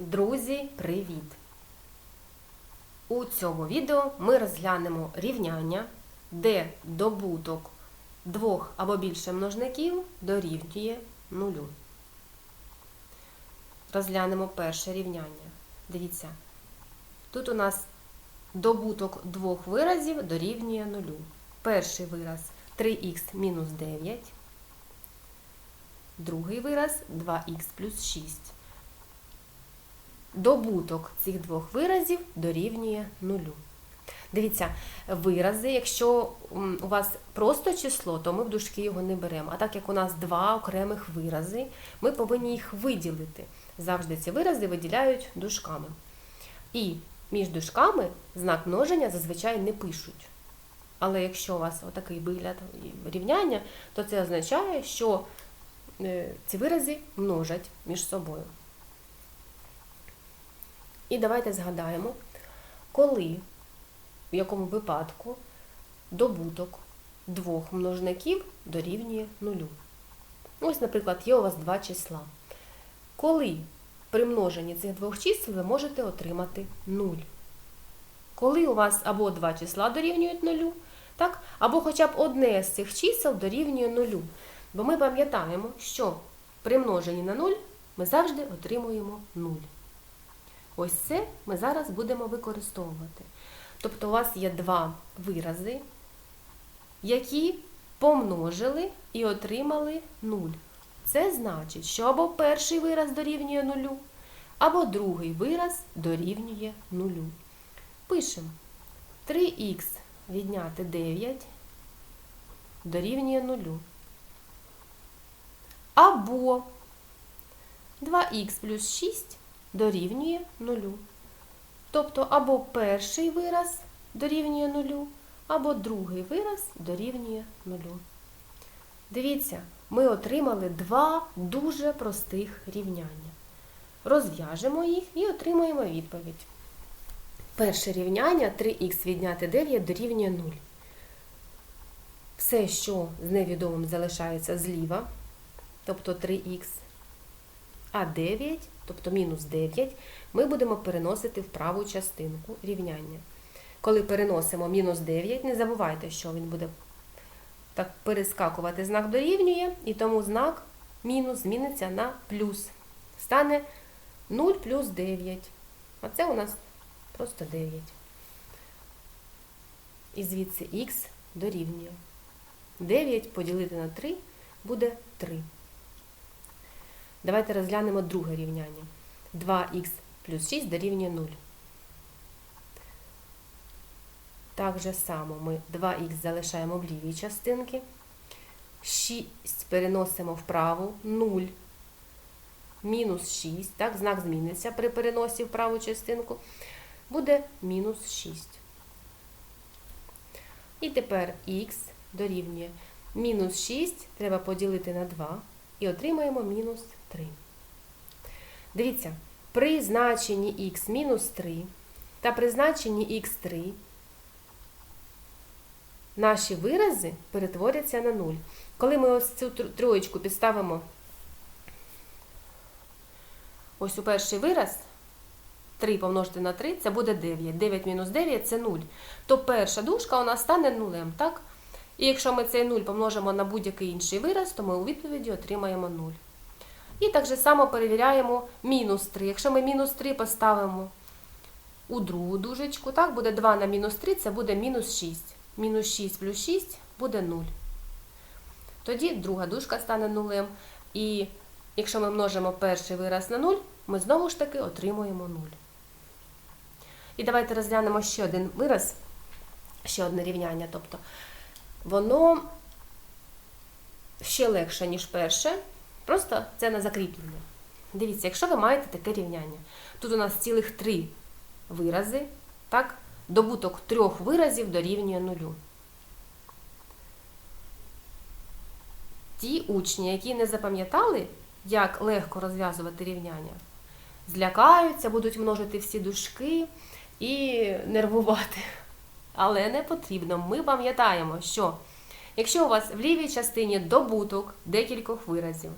Друзі, привіт! У цьому відео ми розглянемо рівняння, де добуток двох або більше множників дорівнює нулю. Розглянемо перше рівняння. Дивіться, тут у нас добуток двох виразів дорівнює нулю. Перший вираз 3х мінус 9, другий вираз 2х плюс 6. Добуток цих двох виразів дорівнює нулю. Дивіться, вирази, якщо у вас просто число, то ми в дужки його не беремо. А так як у нас два окремих вирази, ми повинні їх виділити. Завжди ці вирази виділяють дужками. І між дужками знак множення зазвичай не пишуть. Але якщо у вас отакий вигляд рівняння, то це означає, що е, ці вирази множать між собою. І давайте згадаємо, коли, в якому випадку добуток двох множників дорівнює нулю. Ось, наприклад, є у вас два числа. Коли при множенні цих двох чисел ви можете отримати 0. Коли у вас або два числа дорівнюють нулю, так? або хоча б одне з цих чисел дорівнює нулю. Бо ми пам'ятаємо, що при множенні на 0 ми завжди отримуємо 0. Ось це ми зараз будемо використовувати. Тобто у вас є два вирази, які помножили і отримали 0. Це значить, що або перший вираз дорівнює нулю, або другий вираз дорівнює нулю. Пишемо 3х відняти 9 дорівнює нулю. Або 2х плюс 6 дорівнює нулю. Тобто або перший вираз дорівнює нулю, або другий вираз дорівнює нулю. Дивіться, ми отримали два дуже простих рівняння. Розв'яжемо їх і отримаємо відповідь. Перше рівняння 3х відняти 9 дорівнює 0. Все, що з невідомим залишається зліва, тобто 3х, а 9, тобто мінус 9, ми будемо переносити в праву частинку рівняння. Коли переносимо мінус 9, не забувайте, що він буде так перескакувати знак дорівнює, і тому знак мінус зміниться на плюс. Стане 0 плюс 9. А це у нас просто 9. І звідси х дорівнює. 9 поділити на 3 буде 3. Давайте розглянемо друге рівняння. 2х плюс 6 дорівнює 0. Так же само ми 2х залишаємо в лівій частинці. 6 переносимо вправо, 0. Мінус 6. Так, знак зміниться при переносі в праву частинку. Буде мінус 6. І тепер х дорівнює мінус 6 треба поділити на 2 і отримаємо мінус 3. Дивіться, при значенні х мінус 3 та при значенні х3 наші вирази перетворяться на 0. Коли ми ось цю троєчку підставимо ось у перший вираз, 3 помножити на 3, це буде 9. 9 мінус 9 це 0. То перша дужка у нас стане нулем, так? І якщо ми цей 0 помножимо на будь-який інший вираз, то ми у відповіді отримаємо 0. І так же само перевіряємо мінус 3. Якщо ми мінус 3 поставимо у другу дужечку, так, буде 2 на мінус 3, це буде мінус 6. Мінус 6 плюс 6 буде 0. Тоді друга дужка стане нулем. І якщо ми множимо перший вираз на 0, ми знову ж таки отримуємо 0. І давайте розглянемо ще один вираз, ще одне рівняння. Тобто воно ще легше, ніж перше. Просто це на закріплення. Дивіться, якщо ви маєте таке рівняння, тут у нас цілих три вирази, так? Добуток трьох виразів дорівнює нулю. Ті учні, які не запам'ятали, як легко розв'язувати рівняння, злякаються, будуть множити всі дужки і нервувати. Але не потрібно. Ми пам'ятаємо, що якщо у вас в лівій частині добуток декількох виразів,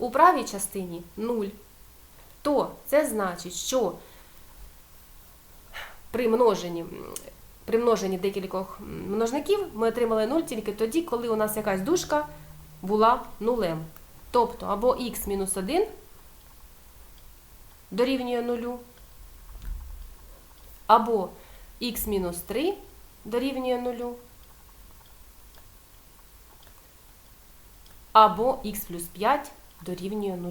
у правій частині 0, то Це значить, що при множенні, при множенні декількох множників ми отримали 0 тільки тоді, коли у нас якась дужка була нулем. Тобто або х мінус 1 дорівнює 0, або х мінус 3 дорівнює 0, або х плюс 5 дорівнює 0.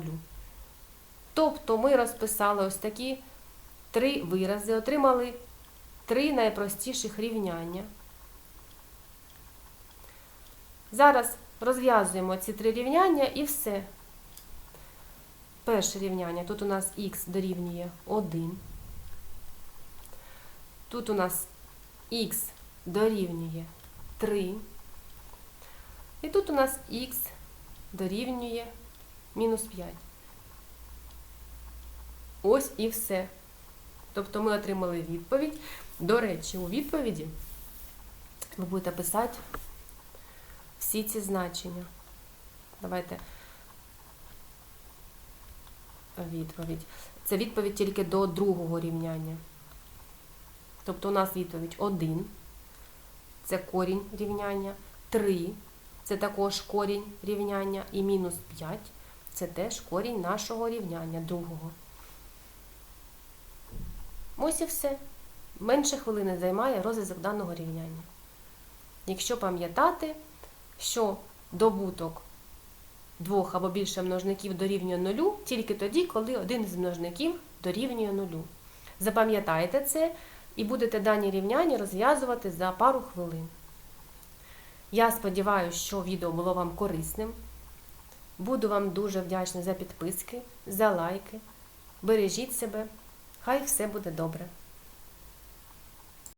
Тобто ми розписали ось такі три вирази, отримали три найпростіших рівняння. Зараз розв'язуємо ці три рівняння і все. Перше рівняння. Тут у нас х дорівнює 1. Тут у нас х дорівнює 3. І тут у нас х дорівнює мінус 5. Ось і все. Тобто ми отримали відповідь. До речі, у відповіді ви будете писати всі ці значення. Давайте відповідь. Це відповідь тільки до другого рівняння. Тобто у нас відповідь 1, це корінь рівняння, 3 це також корінь рівняння, і мінус 5 це теж корінь нашого рівняння другого. Ось і все. Менше хвилини займає розв'язок даного рівняння. Якщо пам'ятати, що добуток двох або більше множників дорівнює нулю тільки тоді, коли один з множників дорівнює нулю. Запам'ятайте це і будете дані рівняння розв'язувати за пару хвилин. Я сподіваюся, що відео було вам корисним. Буду вам дуже вдячна за підписки, за лайки. Бережіть себе. Хай все буде добре.